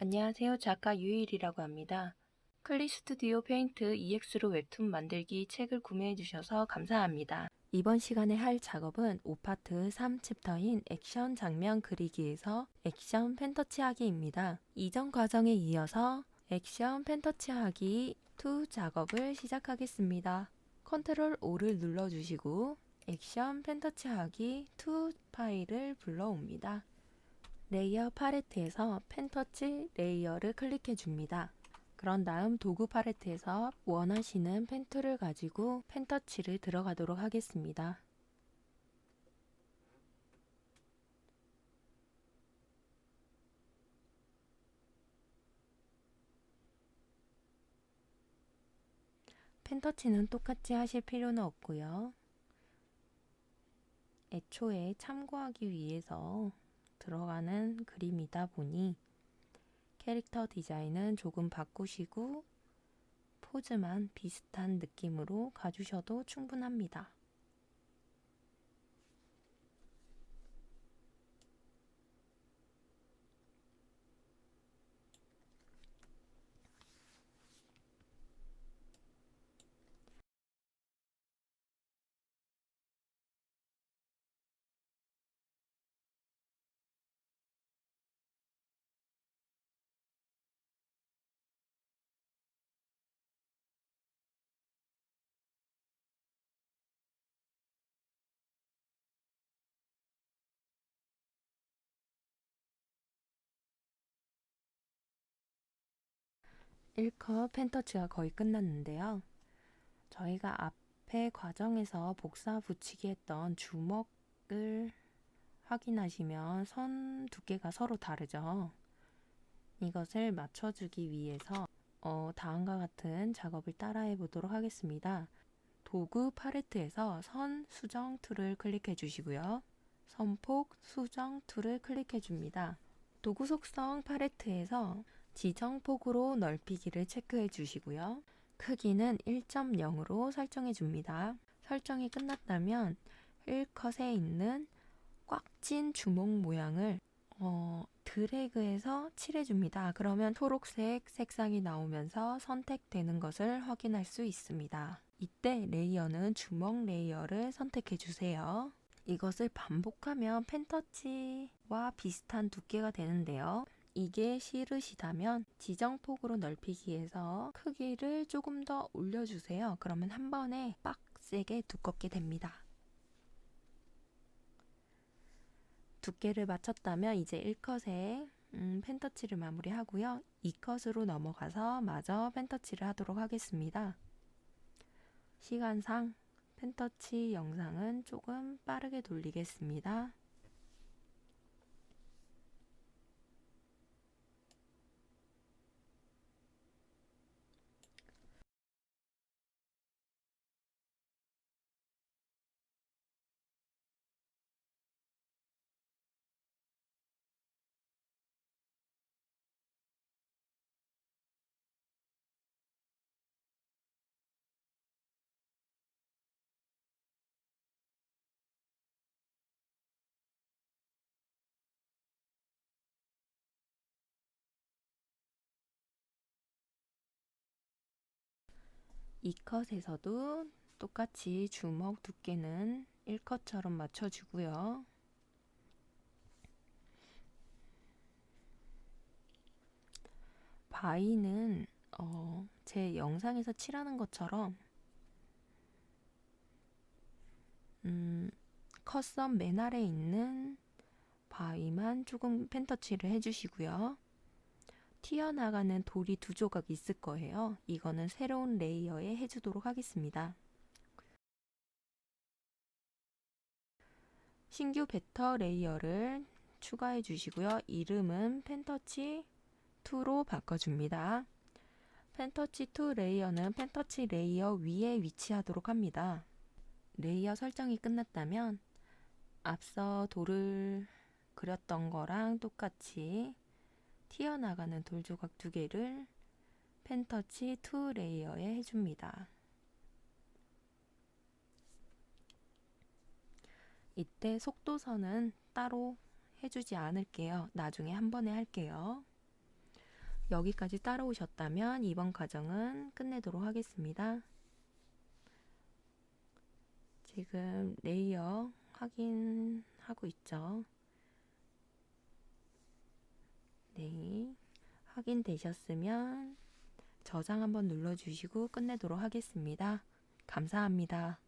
안녕하세요. 작가 유일이라고 합니다. 클리 스튜디오 페인트 EX로 웹툰 만들기 책을 구매해 주셔서 감사합니다. 이번 시간에 할 작업은 5파트 3챕터인 액션 장면 그리기에서 액션 펜터치 하기입니다. 이전 과정에 이어서 액션 펜터치 하기 2 작업을 시작하겠습니다. 컨트롤 O를 눌러주시고 액션 펜터치 하기 2 파일을 불러옵니다. 레이어 팔레트에서 펜터치 레이어를 클릭해 줍니다. 그런 다음 도구 팔레트에서 원하시는 펜 툴을 가지고 펜터치를 들어가도록 하겠습니다. 펜터치는 똑같이 하실 필요는 없고요. 애초에 참고하기 위해서 들어가는 그림이다 보니 캐릭터 디자인은 조금 바꾸시고 포즈만 비슷한 느낌으로 가주셔도 충분합니다. 일컷 펜터치가 거의 끝났는데요. 저희가 앞에 과정에서 복사 붙이기 했던 주먹을 확인하시면 선 두께가 서로 다르죠. 이것을 맞춰주기 위해서 어, 다음과 같은 작업을 따라해 보도록 하겠습니다. 도구 팔레트에서 선 수정 툴을 클릭해 주시고요. 선폭 수정 툴을 클릭해 줍니다. 도구 속성 팔레트에서 지정폭으로 넓히기를 체크해 주시고요. 크기는 1.0으로 설정해 줍니다. 설정이 끝났다면 1컷에 있는 꽉 찐 주먹 모양을 어, 드래그해서 칠해 줍니다. 그러면 초록색 색상이 나오면서 선택되는 것을 확인할 수 있습니다. 이때 레이어는 주먹 레이어를 선택해 주세요. 이것을 반복하면 펜터치와 비슷한 두께가 되는데요. 이게 싫으시다면 지정폭으로 넓히기에서 크기를 조금 더 올려주세요. 그러면 한 번에 빡세게 두껍게 됩니다. 두께를 맞췄다면 이제 1컷에 음, 펜터치를 마무리하고요. 2컷으로 넘어가서 마저 펜터치를 하도록 하겠습니다. 시간상 펜터치 영상은 조금 빠르게 돌리겠습니다. 이 컷에서도 똑같이 주먹 두께는 1컷처럼 맞춰주고요. 바위는 어, 제 영상에서 칠하는 것처럼 음, 컷선 맨 아래 있는 바위만 조금 펜터치를 해주시고요. 튀어나가는 돌이 두 조각 있을 거예요. 이거는 새로운 레이어에 해주도록 하겠습니다. 신규 베터 레이어를 추가해 주시고요. 이름은 펜터치 2로 바꿔줍니다. 펜터치 2 레이어는 펜터치 레이어 위에 위치하도록 합니다. 레이어 설정이 끝났다면 앞서 돌을 그렸던 거랑 똑같이 튀어나가는 돌 조각 두 개를 펜터치 2 레이어에 해줍니다. 이때 속도선은 따로 해주지 않을게요. 나중에 한 번에 할게요. 여기까지 따라오셨다면 이번 과정은 끝내도록 하겠습니다. 지금 레이어 확인하고 있죠. 네. 확인되셨으면 저장 한번 눌러주시고 끝내도록 하겠습니다. 감사합니다.